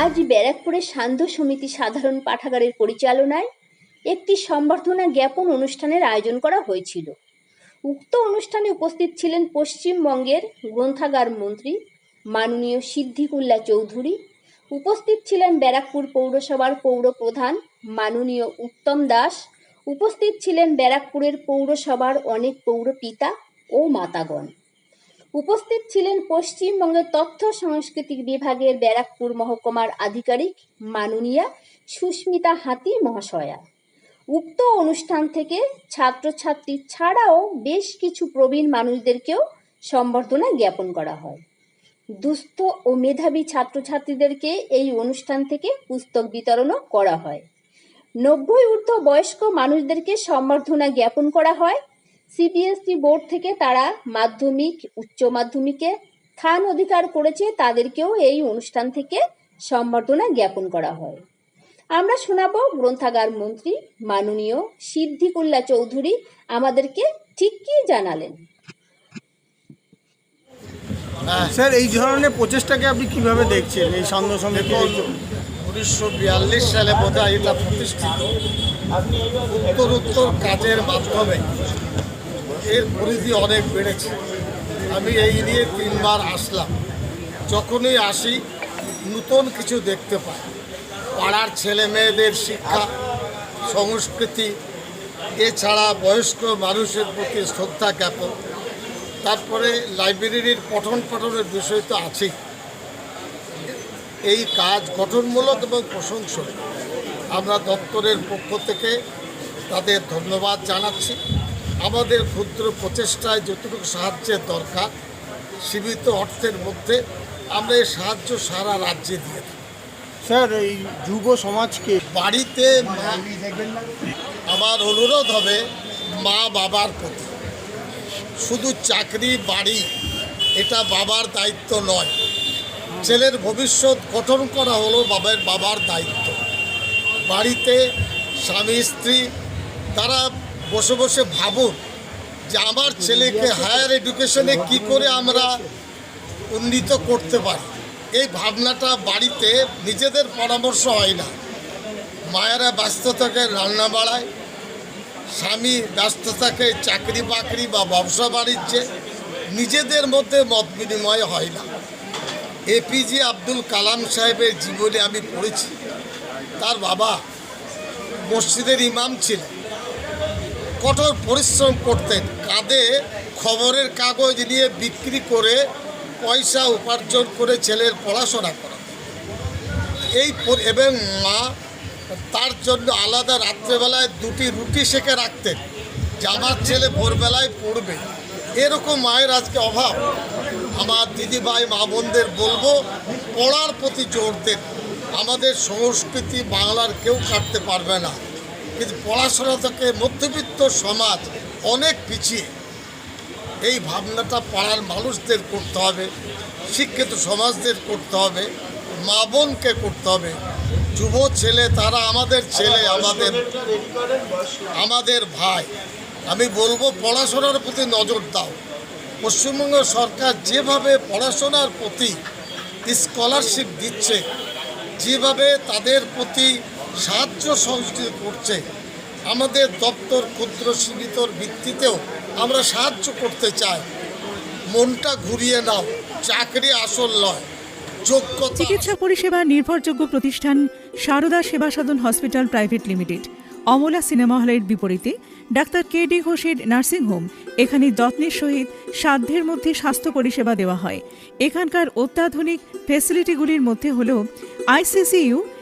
আজ ব্যারাকপুরের সান্ধ্য সমিতি সাধারণ পাঠাগারের পরিচালনায় একটি সম্বর্ধনা জ্ঞাপন অনুষ্ঠানের আয়োজন করা হয়েছিল। উক্ত অনুষ্ঠানে উপস্থিত ছিলেন পশ্চিমবঙ্গের গ্রন্থাগার মন্ত্রী মাননীয় সিদ্দিকুল্লাহ চৌধুরী, উপস্থিত ছিলেন ব্যারাকপুর পৌরসভার পৌর প্রধান মাননীয় উত্তম দাস, উপস্থিত ছিলেন ব্যারাকপুরের পৌরসভার অনেক পৌর পিতা ও মাতাগণ। উপস্থিত ছিলেন পশ্চিমবঙ্গের তথ্য সাংস্কৃতিক বিভাগের ব্যারাকপুর মহকুমার আধিকারিক মাননীয়া সুস্মিতা হাতি মহাশয়া। উক্ত অনুষ্ঠান থেকে ছাত্রছাত্রী ছাড়াও বেশ কিছু প্রবীণ মানুষদেরকেও সম্বর্ধনা জ্ঞাপন করা হয়। দুস্থ ও মেধাবী ছাত্রছাত্রীদেরকে এই অনুষ্ঠান থেকে পুস্তক বিতরণও করা হয়। নব্বই ঊর্ধ্ব বয়স্ক মানুষদেরকে সম্বর্ধনা জ্ঞাপন করা হয়। সিবিএসই বোর্ড থেকে তারা মাধ্যমিক উচ্চ মাধ্যমিকে স্থান অধিকার করেছে তাদেরকেও এই অনুষ্ঠান থেকে সম্বর্ধনা জ্ঞাপন করা হয়। আমরা শোনাবো গ্রন্থাগার মন্ত্রী মাননীয় সিদ্ধিকুল্লা চৌধুরী আমাদেরকে ঠিক কি জানালেন। স্যার এই ধরনের প্রচেষ্টাকে আপনি কীভাবে দেখছেন? এই সান্ধ্য সমিতি দেখুন উনিশশো বিয়াল্লিশ সালে বোধহয় এটা প্রতিষ্ঠিত। উত্তর উত্তর কাজের মাধ্যমে এর পরিধি অনেক বেড়েছে। আমি এই নিয়ে তিনবার আসলাম। যখনই আসি, নতুন কিছু দেখতে পাই। পাড়ার ছেলে মেয়েদের শিক্ষা, সংস্কৃতি, এছাড়া বয়স্ক মানুষের প্রতি শ্রদ্ধা জ্ঞাপন। তারপরে লাইব্রেরির পঠন পাঠনের বিষয় তো আছেই। এই কাজ গঠনমূলক এবং প্রশংসনীয়। আমরা দপ্তরের পক্ষ থেকে তাদের ধন্যবাদ জানাচ্ছি। আমাদের ক্ষুদ্র প্রচেষ্টায় যতটুকু সাহায্যের দরকার সীমিত অর্থের মধ্যে আমরা এই সাহায্য সারা রাজ্যে দিয়ে থাকি। স্যার এই যুব সমাজকে বাড়িতে আমার অনুরোধ হবে মা বাবার প্রতি। শুধু চাকরি বাড়ি এটা বাবার দায়িত্ব নয়। ছেলের ভবিষ্যৎ গঠন করা হলো বাবার বাবার দায়িত্ব। বাড়িতে স্বামী স্ত্রী তারা বসে বসে ভাবুন যে আমার ছেলেকে হায়ার এডুকেশনে কি করে আমরা উন্নীত করতে পারি। এই ভাবনাটা বাড়িতে নিজেদের পরামর্শ হয় না। মায়েরা ব্যস্ত থাকে রান্না বাড়ায়, স্বামী ব্যস্ত থাকে চাকরি বাকরি বা ব্যবসা বাণিজ্যে নিজেদের মধ্যে মত বিনিময় হয় না। এপিজে আব্দুল কালাম সাহেবের জীবনে আমি পড়েছি। তার বাবা মসজিদের ইমাম ছিলেন। কঠোর পরিশ্রম করতেন কাঁধে খবরের কাগজ নিয়ে বিক্রি করে পয়সা উপার্জন করে ছেলের পড়াশোনা করা। এই এবং মা তার জন্য আলাদা রাত্রেবেলায় দুটি রুটি সেকে রাখতেন, যে আমার ছেলে ভোরবেলায় পড়বে। এরকম মায়ের আজকে অভাব। আমার দিদিভাই, মা বোনদের বলব, পড়ার প্রতি জোর দেন। আমাদের সংস্কৃতি বাংলার কেউ কাটতে পারবে না। কিন্তু পড়াশোনা থেকে মধ্যবিত্ত সমাজ অনেক পিছিয়ে। এই ভাবনাটা পাড়ার মানুষদের করতে হবে, শিক্ষিত সমাজদের করতে হবে, মা বোনকে করতে হবে। যুব ছেলে, তারা আমাদের ছেলে, আমাদের আমাদের ভাই। আমি বলব, পড়াশোনার প্রতি নজর দাও। পশ্চিমবঙ্গ সরকার যেভাবে পড়াশোনার প্রতি স্কলারশিপ দিচ্ছে, যেভাবে তাদের প্রতি সাহায্য সংস্কৃতি করছে। আমাদের দপ্তর ক্ষুদ্র সীমিতর ভিত্তিতেও আমরা সাহায্য করতে চাই। মনটা ঘুরিয়ে নাও, চাকরি আসল নয় চিকিৎসা পরিষেবা নির্ভরযোগ্য প্রতিষ্ঠান Sarada Seva Sadhan hospital private limited. Amala cinema হলের বিপরীতে ডাক্তার কে ডি ঘোষের নার্সিংহোম এখানে যত্নের সহিত সাধ্যের মধ্যে স্বাস্থ্য পরিষেবা দেওয়া হয়। এখানকার অত্যাধুনিক ফেসিলিটিগুলির মধ্যে হল ICCU